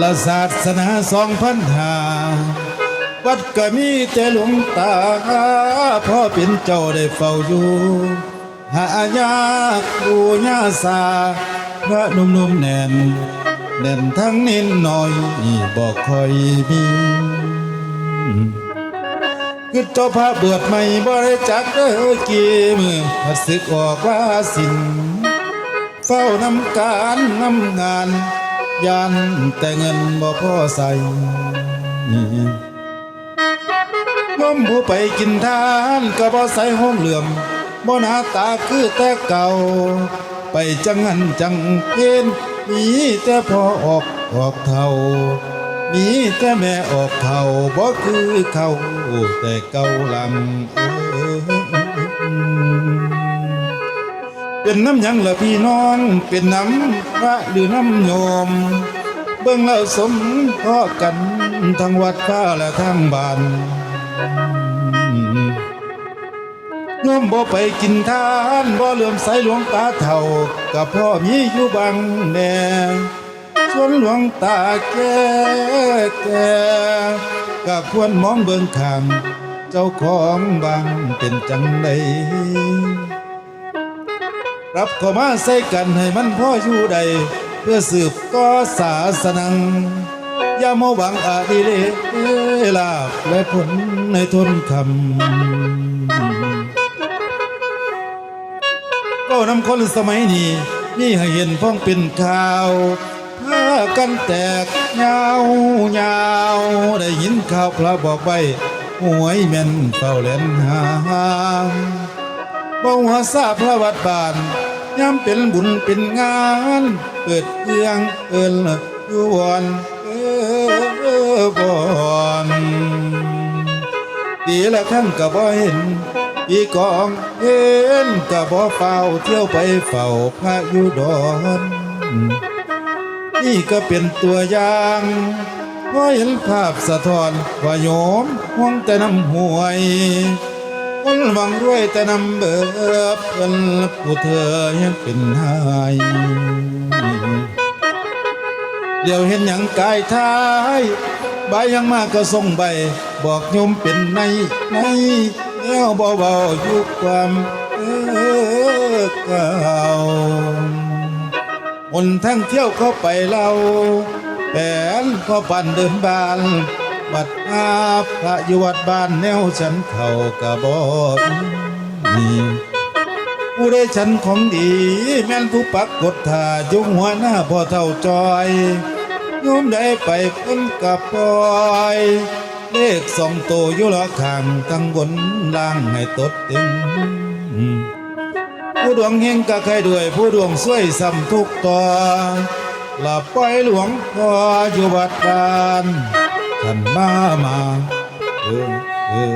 ละศาสนาสองพันหาวัดก็มีแต่หลวงตาพ่อเป็นเจ้าได้เฝ้าอยู่หายากดูญาสาพระหนุ่มแน่นแน่นทั้งนิดหน่อยบอกคอยมีคือเจ้าพระเบิดใหม่บ่ได้จักเด้อกี่มือพัดศึกออกว่าสินเฝ้านำการนำงาน ยันแต่เงินบ่พอใส่ย่อมผู้ไปกินทานก็บ่ใส่ห้องเหลื่อมบ่หน้าตาคือแต่เก่า ไปจังหันจังเพนมีแต่พอออกออกเท่ามีแต่แม่ออกเท่าบ่คือเขาแต่เก่าลังเอ้ย เป็นน้ำหยังละพี่น้องเป็นน้ำพระหรือน้ำโยม เบิ่งแล้วสมพ่อกันทั้งวัดฟ้าและทั้งบ้านโยมบ่ไปกินทานบ่เลื่อมใสหลวงตาเท่ากับพ่อมีอยู่บางแน่ส่วนหลวงตาแก่แก่ก็ควรมองเบิ่งข้างเจ้าของบางเป็นจังได รับเข้ามาใส่กันให้มันพ่ออยู่ใด เพื่อสืบต่อศาสนังอย่ามาหวังอาดิเลลาบและผลในทนคำก็นำคนสมัยนี้นี่ให้เห็นพ้องเป็นข่าวพากันแตกเงายาวได้ยินข่าวพระบอกไว้หวยแม่นเฝ้าเล่นหา บ่หัวซาพระวัดบ้านยามเป็นบุญเป็นงาน เปิดเครื่องเอินอยู่วอนเออบอนดีละครั้งก็บ่เห็นปีกองเห็นก็บ่เฝ้าเที่ยวไปเฝ้าพระอยู่ดอนนี่ก็เป็นตัวอย่างพอเห็นภาพสะท้อนว่าโยมห่วงแต่น้ำห่วย วังด้วยแต่นำเบิบเพิ่นผู้เธอยังเป็นหายเดี๋ยวเห็นอย่างกายท้ายใบยังมากก็ส่งใบ บอกโยมเป็นในในแนวเบาๆอยู่ความเออเก่าหนทั้งเที่ยวเข้าไปเราแผนก็ปั่นเดินบาน บัดอาพระอยู่วัดบ้านแนวฉันเขากระบอกมีผู้ได้ฉันของดี แม่นผู้ปักกดท่าจุงหัวหน้าพ่อเท่าจอยโยมได้ไปเพิ่นกับปลอยเลขสองโตวอยู่ละข้างทั้งบนล่างให้ตดตึงผู้ดวงเฮงก็ใครด้วยผู้ดวงช่วยซ้ำทุกตัวหลับปล่อยหลวงพ่ออยู่วัดบ้าน ท่านมามาเอิมเอิ